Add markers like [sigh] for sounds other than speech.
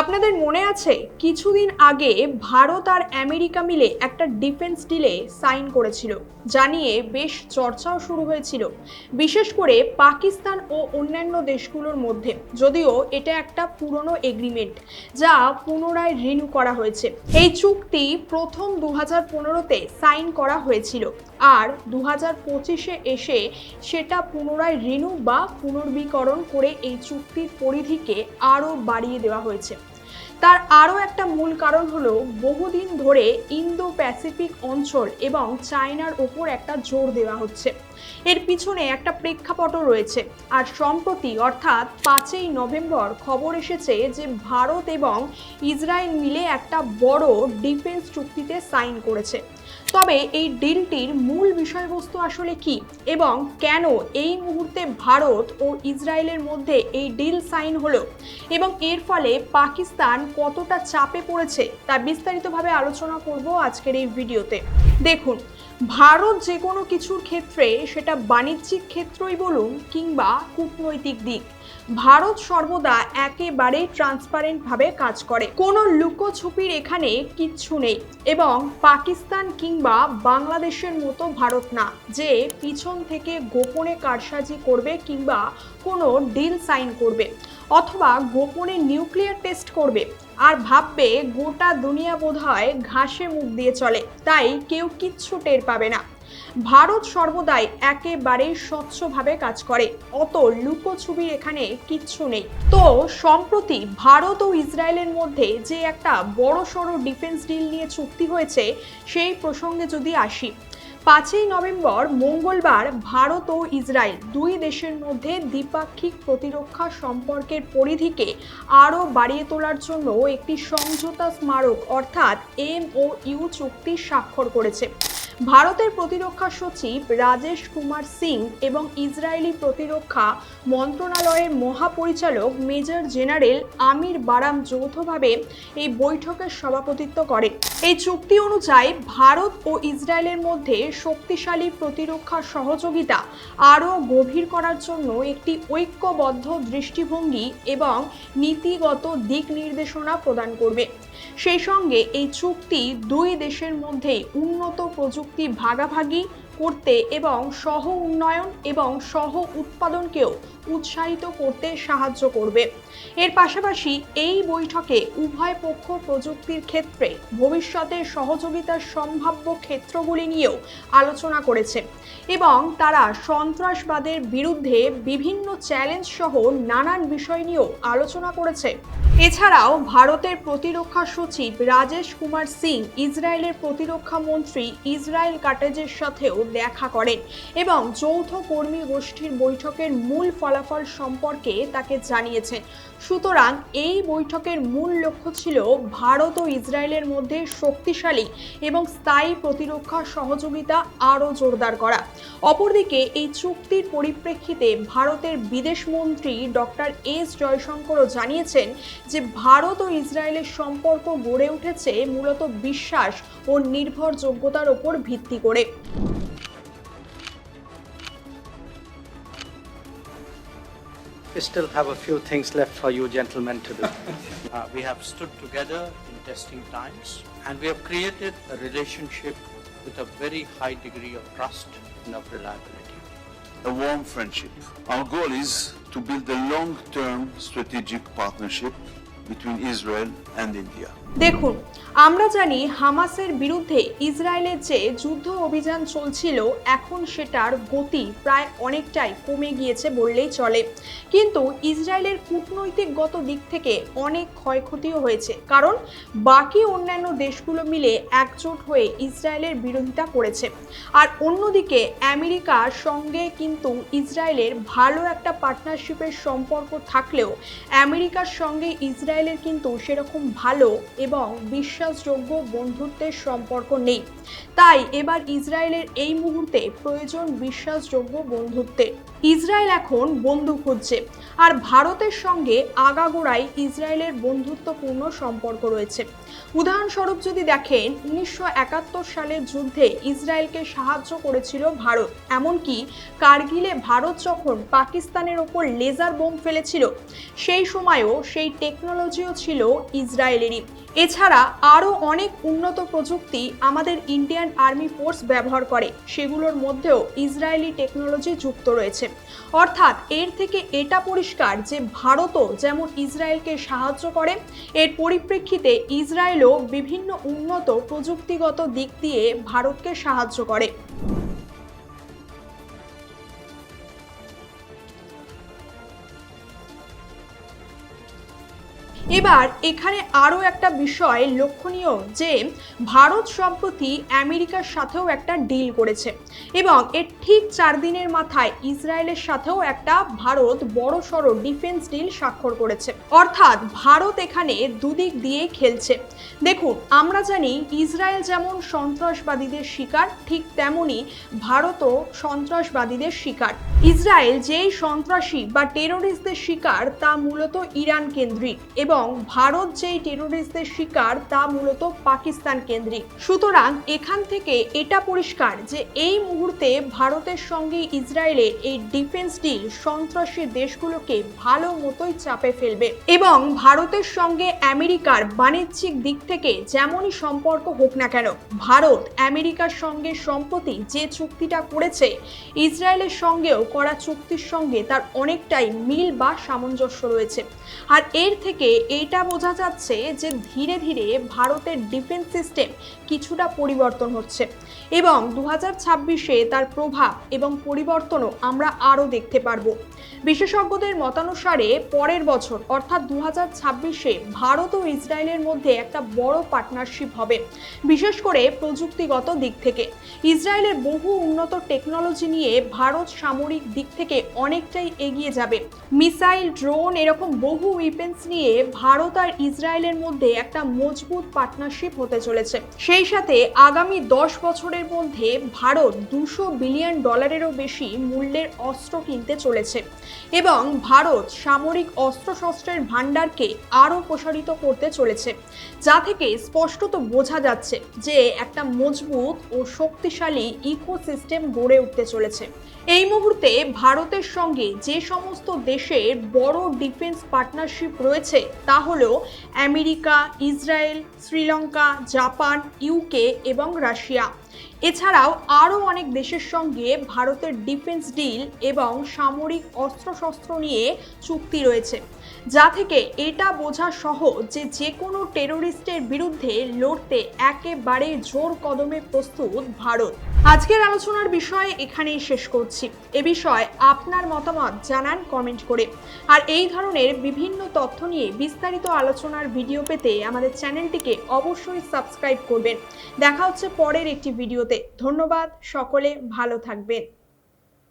আপনাদের মনে আছে, কিছুদিন আগে ভারত আর আমেরিকা মিলে একটা ডিফেন্স ডিলে সাইন করেছিল জানিয়ে বেশ চর্চাও শুরু হয়েছিল, বিশেষ করে পাকিস্তান ও অন্যান্য দেশগুলোর মধ্যে। যদিও এটা একটা পুরনো এগ্রিমেন্ট যা পুনরায় রিনিউ করা হয়েছে। এই চুক্তি প্রথম দু হাজার পনেরোতে সাইন করা হয়েছিল, আর দু হাজার পঁচিশে এসে সেটা পুনরায় রিনিউ বা পুনর্বীকরণ করে এই চুক্তির পরিধিকে আরও বাড়িয়ে দেওয়া হয়েছে। তার আরও একটা মূল কারণ হলো বহুদিন ধরে ইন্দো প্যাসিফিক অঞ্চল এবং চায়নার ওপর একটা জোর দেওয়া হচ্ছে। এর পিছনে একটা প্রেক্ষাপটও রয়েছে। আর সম্প্রতি, অর্থাৎ পাঁচই নভেম্বর, খবর এসেছে যে ভারত এবং ইসরায়েল মিলে একটা বড় ডিফেন্স চুক্তিতে সাইন করেছে। তবে এই ডিলটির মূল বিষয়বস্তু আসলে কি এবং কেন এই মুহূর্তে ভারত ও ইসরায়েলের মধ্যে এই ডিল সাইন হলো এবং এর ফলে পাকিস্তান কতটা চাপে পড়েছে তা বিস্তারিতভাবে আলোচনা করব আজকের এই ভিডিওতে। দেখুন ভারত যে কোনো কিছুর ক্ষেত্রে সেটা বাণিজ্যিক ক্ষেত্রই বলুন কিংবা কূটনৈতিক দিক। ভারত সর্বদা একেবারে ট্রান্সপারেন্টভাবে কাজ করে। কোনো লুকোছুপির এখানে কিচ্ছু নেই এবং পাকিস্তান কিংবা বাংলাদেশের মতো ভারত না, যে পিছন থেকে গোপনে কারসাজি করবে কিংবা কোনো ডিল সাইন করবে অথবা গোপনে নিউক্লিয়ার টেস্ট করবে। আর ভাববে গোটা দুনিয়া বোধহয় ঘাসে মুখ দিয়ে চলে, তাই কেউ কিচ্ছু টের পাবে না। ভারত সর্বদাই একেবারে স্বচ্ছভাবে কাজ করে, অত লুকোছুবির এখানে কিচ্ছু নেই। তো সম্প্রতি ভারত ও ইসরায়েলের মধ্যে যে একটা বড় সড়ো ডিফেন্স ডিল নিয়ে চুক্তি হয়েছে, সেই প্রসঙ্গে যদি আসি পাঁচই নভেম্বর, মঙ্গলবার ভারত ও ইসরায়েল দুই দেশের মধ্যে দ্বিপাক্ষিক প্রতিরক্ষা সম্পর্কের পরিধিকে আরও বাড়িয়ে তোলার জন্য একটি সমঝোতা স্মারক, অর্থাৎ এম ও ইউ চুক্তি স্বাক্ষর করেছে। ভারতের প্রতিরক্ষা সচিব রাজেশ কুমার সিং এবং ইসরায়েলি প্রতিরক্ষা মন্ত্রণালয়ের মহাপরিচালক মেজর জেনারেল আমির বারাম যৌথভাবে এই বৈঠকের সভাপতিত্ব করে এই চুক্তি অনুযায়ী ভারত ও ইসরায়েলের মধ্যে শক্তিশালী প্রতিরক্ষা সহযোগিতা আরও গভীর করার জন্য একটি ঐক্যবদ্ধ দৃষ্টিভঙ্গি এবং নীতিগত দিক নির্দেশনা প্রদান করবে। সেই সঙ্গে এই চুক্তি দুই দেশের মধ্যে উন্নত প্রযুক্তি ভাগাভাগি করতে এবং সহ উন্নয়ন এবং সহ উৎপাদনকেও উৎসাহিত করতে সাহায্য করবে। এর পাশাপাশি এই বৈঠকে উভয় পক্ষ প্রযুক্তির ক্ষেত্রে ভবিষ্যতে সহযোগিতার সম্ভাব্য ক্ষেত্রগুলি নিয়েও আলোচনা করেছে এবং তারা সন্ত্রাসবাদের বিরুদ্ধে বিভিন্ন চ্যালেঞ্জ সহ নানান বিষয় নিয়েও আলোচনা করেছে। এছাড়াও ভারতের প্রতিরক্ষা সচিব রাজেশ কুমার সিং, ইসরায়েলের প্রতিরক্ষা মন্ত্রী ইসরায়েল কাটেজের সাথেও দেখা করেন এবং যৌথ কর্মী গোষ্ঠীর বৈঠকের মূল ফলাফল সম্পর্কে তাকে জানিয়েছেন সুতরাং এই বৈঠকের মূল লক্ষ্য ছিল ভারত ও ইসরায়েলের মধ্যে শক্তিশালী এবং স্থায়ী প্রতিরক্ষা সহযোগিতা আরও জোরদার করা। অপরদিকে এই চুক্তির পরিপ্রেক্ষিতে ভারতের বিদেশমন্ত্রী ডক্টর এস জয়শঙ্করও জানিয়েছেন যে ভারত ও ইসরায়েলের সম্পর্ক গড়ে উঠেছে মূলত বিশ্বাস ও নির্ভরযোগ্যতার ওপর ভিত্তি করে। We still have a few things left for you gentlemen to do. [laughs] Uh, we have stood together in testing times and we have created a relationship with a very high degree of trust and of reliability. a warm friendship. Our goal is to build a long term strategic partnership between Israel and India. দেখুন, আমরা জানি হামাসের বিরুদ্ধে ইসরায়েলের যে যুদ্ধ অভিযান চলছিল, এখন সেটার গতি প্রায় অনেকটাই কমে গিয়েছে বললেই চলে। কিন্তু ইসরায়েলের কূটনৈতিকগত দিক থেকে অনেক ক্ষয়ক্ষতিও হয়েছে। কারণ, বাকি অন্যান্য দেশগুলো মিলে একজোট হয়ে ইসরায়েলের বিরোধিতা করেছে। আর অন্যদিকে আমেরিকার সঙ্গে কিন্তু ইসরায়েলের ভালো একটা পার্টনারশিপের সম্পর্ক থাকলেও, আমেরিকার সঙ্গে ইসরায়েলের কিন্তু সেরকম ভালো এবং বিশ্বাসযোগ্য বন্ধুত্বের সম্পর্ক নেই। তাই এবার ইসরায়েলের এই মুহূর্তে প্রয়োজন বিশ্বাসযোগ্য বন্ধুত্বের ইসরায়েল এখন বন্ধু খুঁজছে আর ভারতের সঙ্গে আগাগোড়াই ইসরায়েলের বন্ধুত্বপূর্ণ সম্পর্ক রয়েছে। উদাহরণস্বরূপ যদি দেখেন, উনিশশো একাত্তর সালের যুদ্ধে ইসরায়েলকে সাহায্য করেছিল ভারত। এমনকি কার্গিলে ভারত যখন পাকিস্তানের ওপর লেজার বোম ফেলেছিল, সেই সময়ও সেই টেকনোলজিও ছিল ইসরায়েলেরই। এছাড়া আরও অনেক উন্নত প্রযুক্তি আমাদের ইন্ডিয়ান আর্মি ফোর্স ব্যবহার করে। সেগুলোর মধ্যেও ইসরায়েলি টেকনোলজি যুক্ত রয়েছে। অর্থাৎ এর থেকে এটা পরিষ্কার যে ভারতও যেমন ইসরায়েলকে সাহায্য করে, এর পরিপ্রেক্ষিতে ইসরায়েলও বিভিন্ন উন্নত প্রযুক্তিগত দিক দিয়ে ভারতকে সাহায্য করে। এবার এখানে আরও একটা বিষয় লক্ষণীয় যে ভারত সম্প্রতি আমেরিকার সাথেও একটা ডিল করেছে এবং এর ঠিক চার দিনের মাথায় ইসরায়েলের সাথেও একটা ভারত বড় সড়ো ডিফেন্স ডিল স্বাক্ষর করেছে। অর্থাৎ ভারত এখানে দুদিক দিয়ে খেলছে। দেখুন, আমরা জানি ইসরায়েল যেমন সন্ত্রাসবাদীদের শিকার, ঠিক তেমনি ভারতও সন্ত্রাসবাদীদের শিকার। ইসরায়েল যেই সন্ত্রাসী বা টেরোরিস্টদের শিকার তা মূলত ইরান কেন্দ্রিক এবং ভারত যেই টেরোরিস্টদের শিকার, তা মূলত পাকিস্তান কেন্দ্রিক। সুতরাং এখান থেকে এটা পরিষ্কার যে এই মুহূর্তে ভারতের সঙ্গে ইসরায়েলের এই ডিফেন্স ডিল সন্ত্রাসী দেশগুলোকে ভালো মতোই চাপে ফেলবে এবং ভারতের সঙ্গে আমেরিকার বাণিজ্যিক দিক থেকে যেমনই সম্পর্ক হোক না কেন, ভারত আমেরিকার সঙ্গে সম্প্রতি যে চুক্তিটা করেছে, ইসরায়েলের সঙ্গেও করা চুক্তির সঙ্গে তার অনেকটাই মিল বা সামঞ্জস্য রয়েছে। আর এর থেকে এইটা বোঝা যাচ্ছে যে ধীরে ধীরে ভারতের ডিফেন্স সিস্টেম কিছুটা পরিবর্তন হচ্ছে এবং দু হাজার ছাব্বিশে তার প্রভাব এবং পরিবর্তনও আমরা আরও দেখতে পারব। বিশেষজ্ঞদের মতানুসারে পরের বছর, অর্থাৎ দু হাজার ছাব্বিশে, ভারত ও ইসরায়েলের মধ্যে একটা বড় পার্টনারশিপ হবে, বিশেষ করে প্রযুক্তিগত দিক থেকে। ইসরায়েলের বহু উন্নত টেকনোলজি নিয়ে ভারত সামরিক দিক থেকে অনেকটাই এগিয়ে যাবে। মিসাইল ড্রোন এরকম বহু উইপেন্স নিয়ে ভারত আর ইসরায়েলের মধ্যে একটা মজবুত পার্টনারশিপ হতে চলেছে। সেই সাথে আগামী দশ বছরের মধ্যে ভারত দুশো বিলিয়ন ডলারেরও বেশি মূল্যের অস্ত্র কিনতে চলেছে এবং ভারত সামরিক অস্ত্রশস্ত্রের ভাণ্ডারকে আরও প্রসারিত করতে চলেছে, যা থেকে স্পষ্টত বোঝা যাচ্ছে যে একটা মজবুত ও শক্তিশালী ইকোসিস্টেম গড়ে উঠতে চলেছে। এই মুহূর্তে ভারতের সঙ্গে যে সমস্ত দেশের বড় ডিফেন্স পার্টনারশিপ রয়েছে তা হলো America, Israel, Sri Lanka, Japan UK এবং রাশিয়া। এছাড়াও আরও অনেক দেশের সঙ্গে ভারতের ডিফেন্স ডিল এবং সামরিক অস্ত্রশস্ত্র নিয়ে চুক্তি রয়েছে, যা থেকে এটা বোঝা সহজ যে যে কোনো টেরোরিস্টের বিরুদ্ধে লড়তে একেবারে জোর কদমে প্রস্তুত ভারত। আজকের আলোচনার বিষয়ে এখানেই শেষ করছি। এ বিষয়ে আপনার মতামত জানান কমেন্ট করে। আর এই ধরনের বিভিন্ন তথ্য নিয়ে বিস্তারিত আলোচনার ভিডিও পেতে আমাদের চ্যানেলটিকে অবশ্যই সাবস্ক্রাইব করবেন। দেখা হচ্ছে পরের একটি ভিডিওতে। ধন্যবাদ, সকলে ভালো থাকবেন।